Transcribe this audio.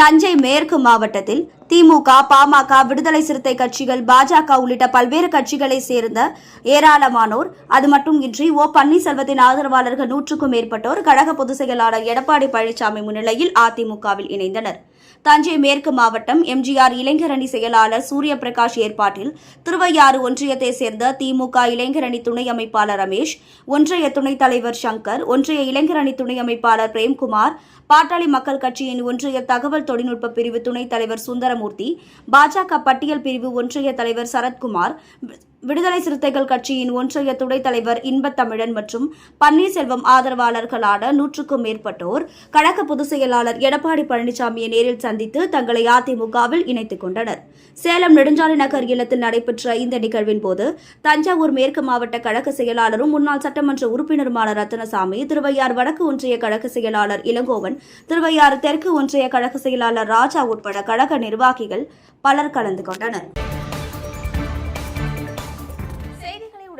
தஞ்சை மேற்கு மாவட்டத்தில் திமுக பாமக விடுதலை சிறுத்தை கட்சிகள் பாஜக உள்ளிட்ட பல்வேறு கட்சிகளைச் சேர்ந்த ஏராளமானோர் அது மட்டுமின்றி ஓ பன்னீர்செல்வத்தின் ஆதரவாளர்கள் நூற்றுக்கும் மேற்பட்டோர் கழக பொதுச் செயலாளர் எடப்பாடி பழனிசாமி முன்னிலையில் அதிமுகவில் இணைந்தனர். தஞ்சை மேற்கு மாவட்டம் எம்ஜிஆர் இளைஞரணி செயலாளர் சூரிய பிரகாஷ் ஏற்பாட்டில் திருவையாறு ஒன்றியத்தைச் சேர்ந்த திமுக இளைஞரணி துணை அமைப்பாளர் ரமேஷ் ஒன்றிய துணைத் தலைவர் சங்கர் ஒன்றிய இளைஞரணி துணை அமைப்பாளர் பிரேம்குமார் பாட்டாளி மக்கள் கட்சியின் ஒன்றிய தகவல் தொழில்நுட்ப பிரிவு துணைத் தலைவர் சுந்தரமூர்த்தி பாஜக பட்டியல் பிரிவு ஒன்றிய தலைவர் சரத்குமார் விடுதலை சிறுத்தைகள் கட்சியின் ஒன்றிய துணைத் தலைவர் இன்பத்தமிழன் மற்றும் பன்னீர்செல்வம் ஆதரவாளர்களான நூற்றுக்கும் மேற்பட்டோர் கழக பொதுச் செயலாளர் எடப்பாடி பழனிசாமியை நேரில் சந்தித்து தங்களை அதிமுகவில் இணைத்துக் கொண்டனர். சேலம் நெடுஞ்சாலை நகர் இல்லத்தில் நடைபெற்ற இந்த நிகழ்வின் போது தஞ்சாவூர் மேற்கு மாவட்ட கழக செயலாளரும் முன்னாள் சட்டமன்ற உறுப்பினருமான ரத்னசாமி திருவையார் வடக்கு ஒன்றிய கழக செயலாளர் இளங்கோவன் திருவையாறு தெற்கு ஒன்றிய கழக செயலாளர் ராஜா உட்பட கழக நிர்வாகிகள் பலர் கலந்து கொண்டனர்.